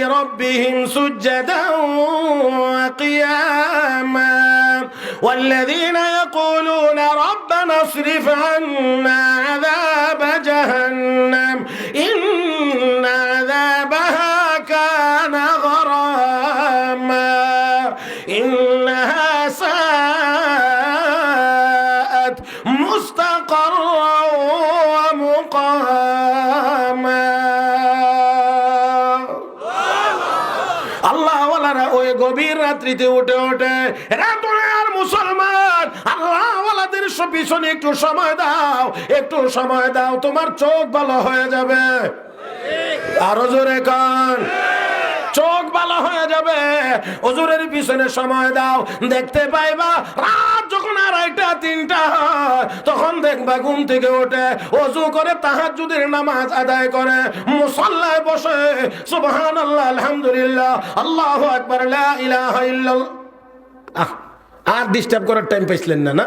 لربهم سجدا وقياما والذين يقولون ربنا اصرف عنا عذاب جهنم إن عذابها كان غراما إنها ساءت مستقرا রাত্রিতে উঠে ওঠে আর মুসলমান আল্লাহ ওয়ালাদের পিছনে একটু সময় দাও, একটু সময় দাও, তোমার চোখ ভালো হয়ে যাবে। আরও জোরে কান। চোখ ভালো হয়ে যাবে। অজুরের পিছনে সময় দাও। দেখতে পাইবা, রাত যখন আড়াইটা, তিনটা, তখন দেখবা ঘুম থেকে ওঠে। অজু করে তাহাজ্জুদের নামাজ আদায় করে। মুসল্লায় বসে সুবহান আল্লাহ আলহামদুলিল্লাহ, আল্লাহ আকবার ইলাহা আর ডিস্টার্ব করার টাইম পাইছিলেন না না?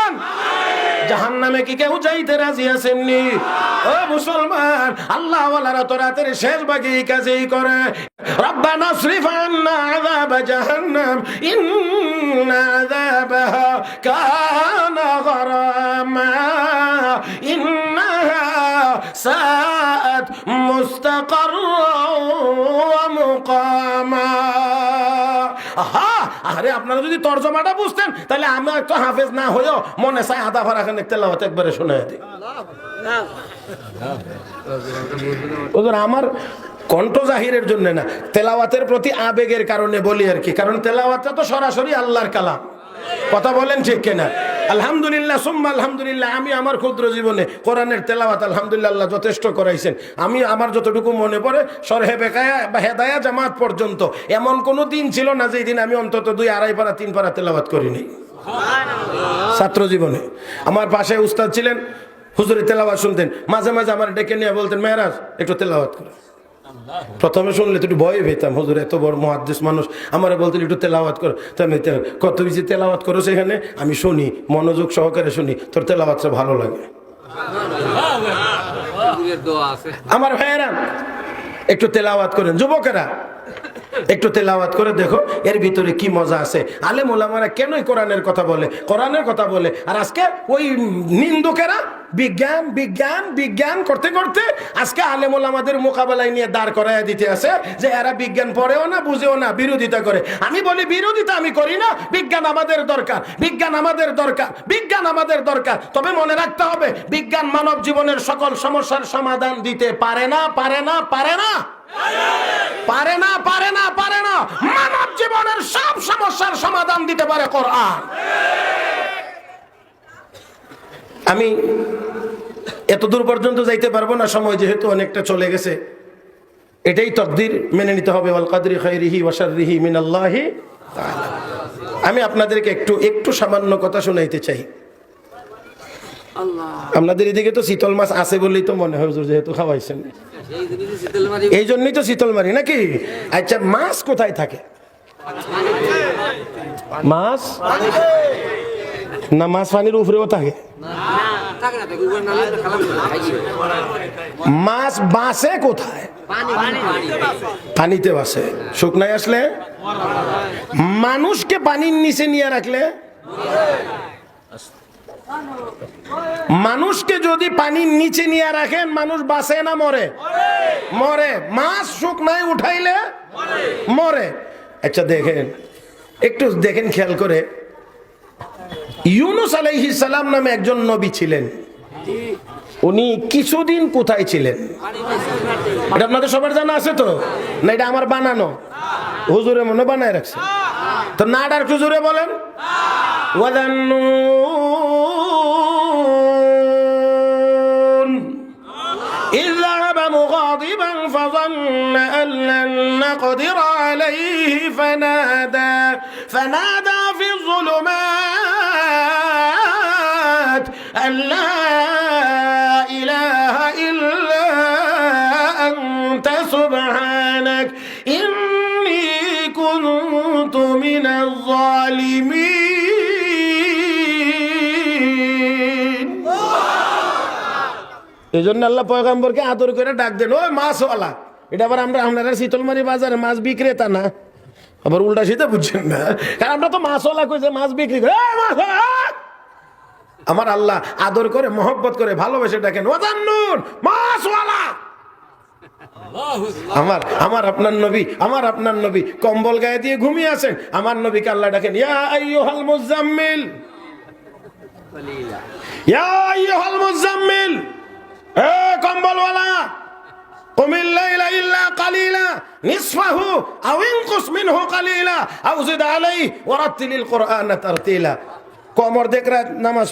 জাহান নামে কি কেউ যাইতে রাজি আছেননি? ও মুসলমান আল্লাহ ওয়ালারা তো রাতের শেষ ভাগে কাজেই করে। রব্বানা শ্রীফ আন্না আযাব জাহান্নাম, ইন্না আযাবাহা কানা গরামা, ইন্নাহা সাআত মুস্তাকাররা আরে আপনারা যদি তর্জমাটা বুঝতেন, তাহলে আমি একটু হাফেজ না হয়েও মনে চাই আধা ফারা খানে তেলাওয়াত একবারে শুনে আমার কণ্ঠ জাহিরের জন্য না, তেলাওয়াতের প্রতি আবেগের কারণে বলি আর কি, কারণ তেলাওয়াতটা তো সরাসরি আল্লাহর কালাম। কথা বলেন ঠিক কিনা? আলহামদুলিল্লাহ সুম্মা আলহামদুলিল্লাহ আমি আমার ক্ষুদ্র জীবনে কোরআনের তেলাওয়াত আলহামদুলিল্লাহ আল্লাহ যথেষ্ট করাইছেন। আমি আমার যতটুকু মনে পড়ে সরহে বেকায়া বা হেদায়া জামাত পর্যন্ত এমন কোনো দিন ছিল না যেই দিন আমি অন্তত দুই আড়াই পারা তিন পারা তেলাওয়াত করিনি। ছাত্র জীবনে। আমার পাশে উস্তাদ ছিলেন হুজুরে তেলাওয়াত শুনতেন। মাঝে মাঝে আমার ডেকে নিয়ে বলতেন মেহরাজ একটু তেলাওয়াত করো। প্রথমে শুনলে তো একটু ভয় পেতাম হজুর এত বড় মহাদ্দেশ মানুষ। আমার বলতেন একটু তেলাওয়াত করো। তো আমি কত বেশি তেলাওয়াত করো সেখানে? আমি শুনি মনোযোগ সহকারে শুনি তোর তেলাওয়াতটা ভালো লাগে। আমার ভাইয়েরা একটু তেলাওয়াত করেন। যুবকেরা একটু তেলাওয়াত করে দেখো, এর ভিতরে কি মজা আছে। আলেম ওলামারা কেনই কোরআনের কথা বলে? কোরআনের কথা বলে। আর আজকে ওই নিন্দুকেরা বিজ্ঞান বিজ্ঞান বিজ্ঞান করতে করতে আজকে আলেম ওলামাদের মোকাবেলায় নিয়ে দাঁড় করাইয়া দিতে আছে যে এরা বিজ্ঞান পড়েও না, বুঝেও না, বিরোধিতা করে। আমি বলি, বিরোধিতা আমি করি না, বিজ্ঞান আমাদের দরকার, বিজ্ঞান আমাদের দরকার, বিজ্ঞান আমাদের দরকার। তবে মনে রাখতে হবে, বিজ্ঞান মানব জীবনের সকল সমস্যার সমাধান দিতে পারে না পারে না পারে না। পারে না পারে না পারে না। মানব জীবনের সব সমস্যার সমাধান দিতে পারে কোরআন। আমি এত দূর পর্যন্ত যাইতে পারব না, সময় যেহেতু অনেকটা চলে গেছে। এটাই তকদির মেনে নিতে হবে। আমি আপনাদেরকে একটু একটু সামান্য কথা শোনাইতে চাই। আপনাদের এদিকে তো শীতল মাছ আছে বলেই তো মনে হয় যেহেতু খাওয়াইছেন। এই জন্যই তো শীতল মারি নাকি? আচ্ছা মাছ কোথায় থাকে? মাছ? না, মাছ পানির উপরেও থাকে। মাছ বাসে কোথায়? পানি পানি পানিতে বাসে। শুকনায় আসলে? মানুষকে পানির নিচে নিয়ে রাখলে? মানুষকে যদি পানির নিচে নিয়ে রাখেন, মানুষ বাসে না, মরে? মরে। মাছ শুকনায় উঠাইলে মরে। আচ্ছা দেখেন। একটু দেখেন, খেয়াল করে। ইউনুস আলাইহি সালাম নামে একজন নবী ছিলেন। উনি কিছুদিন কোথায় ছিলেন? এটা আপনাদের সবার জানা আছে তো? না, এটা আমার বানানো? হুজুরে মনে বানায় রাখছে। তো না খুজুরে বলেন? ওয়াদান্নু وظن أن لن نقدر عليه فنادى فنادى في الظلمات أن لا এই জন্য আল্লাহ পয়গাম্বরকে আদর করে ডাক দেন ওই মাছওয়ালা এটা আবার আমরা আপনারা শীতলমারি বাজারে মাছ বিক্রেতা না? আবার উল্টা শীতে বুঝছেন না। কারণ আমরা তো মাছওয়ালা কইছে মাছ বিক্রি করে! আমার আল্লাহ আদর করে মহব্বত করে ভালোবেসে ডাকেন ওয়াজান্নুন মাছওয়ালা! আমার আমার আপনার নবী আমার আপনার নবী কম্বল গায়ে দিয়ে ঘুমিয়ে আছেন। আমার নবীকে আল্লাহ ডাকেন ইয়া আইয়ুহাল মুজাম্মিল! ইয়া আইয়ুহাল মুজাম্মিল! কম্বলওয়ালা কুমিল্লা ইলা ইল্লা কালিলা, নিসফাহু আও ইনকুস মিনহু কালিলা আও জিদ আলাইহি ওয়া রাত্তিলিল কোরআন তারতিলা। কমর দেখ রাত নামাজ